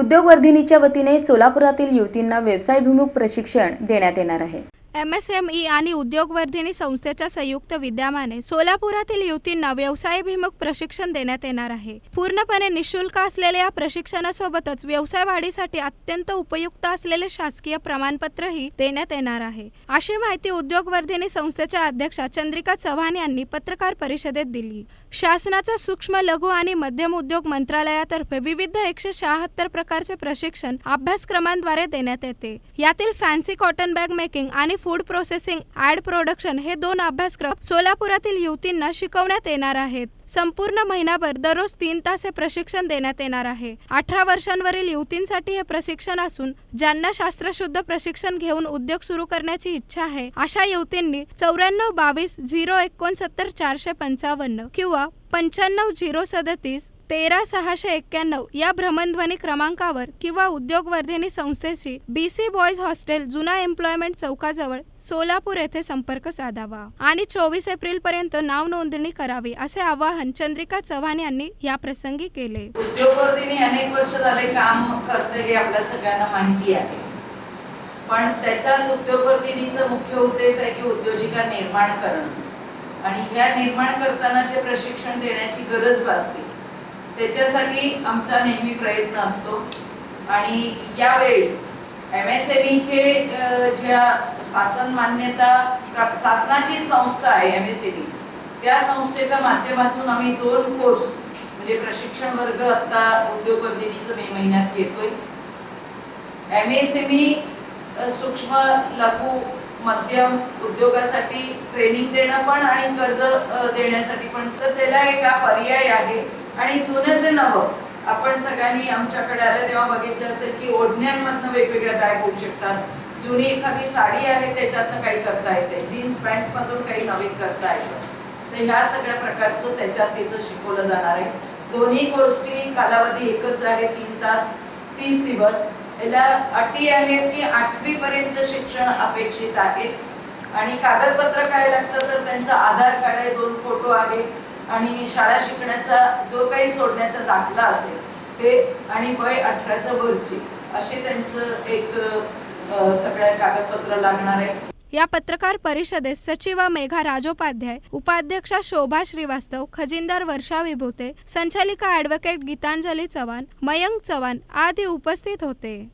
उद्योगवर्धिनीच्या वतीने सोलापुरातील युवतींना व्यवसायभिमुख प्रशिक्षण देण्यात येणार आहे. एम एस एम ई आणि उद्योगवर्धिनी संस्थेच्या संयुक्त विद्यमाने सोलापुरातील युवतींना व्यवसायभिमुख प्रशिक्षण देण्यात येणार आहे. पूर्णपणे निशुल्क असलेल्या या प्रशिक्षणासोबतच व्यवसाय वाढीसाठी अत्यंत उपयुक्त असलेले शासकीय प्रमाणपत्रही देण्यात येणार आहे. अशी माहिती उद्योगवर्धिनी संस्थेच्या अध्यक्षा चंद्रिका चव्हाण यांनी पत्रकार परिषदेत दिली. शासनाचा सूक्ष्म लघु आणि मध्यम उद्योग मंत्रालयातर्फे विविध एकशे शहात्तर प्रकारचे प्रशिक्षण अभ्यासक्रमांद्वारे देण्यात येते. यातील फॅन्सी कॉटन बॅग मेकिंग आणि फूड प्रोसेसिंग ऍड प्रोडक्शन हे दोन अभ्यासक्रम सोलापुरातील युवतींना शिकवण्यात येणार आहेत. संपूर्ण महिनाभर दररोज तीन तास हे प्रशिक्षण देण्यात येणार आहे. अठरा वर्षांवरील युवतींसाठी हे प्रशिक्षण असून ज्यांना शास्त्रशुद्ध प्रशिक्षण घेऊन उद्योग सुरू करण्याची इच्छा आहे अशा युवतींनी चौऱ्याण्णव बावीस झिरो एकोणसत्तर चारशे पंचावन्न किंवा पंच्याण्णव झिरो सदतीस तेरा सहाशे एक्क्याण्णव या भ्रमणध्वनी क्रमांकावर किंवा उद्योगवर्धिनी संस्थेशी बी सी बॉयज हॉस्टेल जुना एम्प्लॉयमेंट चौकाजवळ सोलापूर येथे संपर्क साधावा आणि चोवीस एप्रिल पर्यंत नाव नोंदणी करावी असे आवाहन चंद्रिका चव्हाण यांनी या प्रसंगी केले. उद्योगवर्धिनी अनेक वर्ष झाले काम करते हे आपल्या सगळ्यांना माहिती आहे. पण त्याच्या उद्योगवर्धिनीचा मुख्य उद्देश आहे की उद्योजिका निर्माण करणं. आणि ह्या निर्माण करताना जे प्रशिक्षण देण्याची गरज भासली त्याच्यासाठी आमचा नेहमी प्रयत्न असतो. आणि यावेळी एम एस एम ईचे ज्या शासन मान्यता प्राप्त शासनाची संस्था आहे एम एस एम ई त्या संस्थेच्या माध्यमातून आम्ही दोन कोर्स म्हणजे प्रशिक्षण वर्ग आता उद्योगवर्धिनीचं मे महिन्यात घेतोय. एम एस एम ई सूक्ष्म लघु मध्यम उद्योगासाठी ट्रेनिंग देणं पण आणि कर्ज देण्यासाठी पण. तर त्याला एक पर्याय आहे. आणि जुनं ते नवं आपण सगळ्यांनी आमच्याकडे आलं तेव्हा बघितलं असेल की ओढण्यांमधनं वेगवेगळ्या बॅग होऊ शकतात. जुनी एखादी साडी आहे त्याच्यातनं काही करता येते. जीन्स पॅन्ट मधून काही नवीन करता येतं. तर ह्या सगळ्या प्रकारचं त्याच्यात तिचं शिकवलं जाणार आहे. दोन्ही कोर्सची कालावधी एकच आहे तीन तास तीस दिवस. याला अटी आहेत की आठवीपर्यंत शिक्षण अपेक्षित आहे. आणि कागदपत्र काय लागतं तर त्यांचं आधार कार्ड आहे दोन फोटो आहे. आणि शाळा शिकण्याचा जो काही सोडण्याचा दाखला असेल ते आणि वय अठराच्या वरची असे त्यांचं एक सगळ्या कागदपत्र लागणार आहे. या पत्रकार परिषदेत सचिव मेघा राजोपाध्याय उपाध्यक्षा शोभा श्रीवास्तव खजिनदार वर्षा विभूते संचालिका ॲडव्होकेट गीतांजली चव्हाण मयंक चव्हाण आदी उपस्थित होते.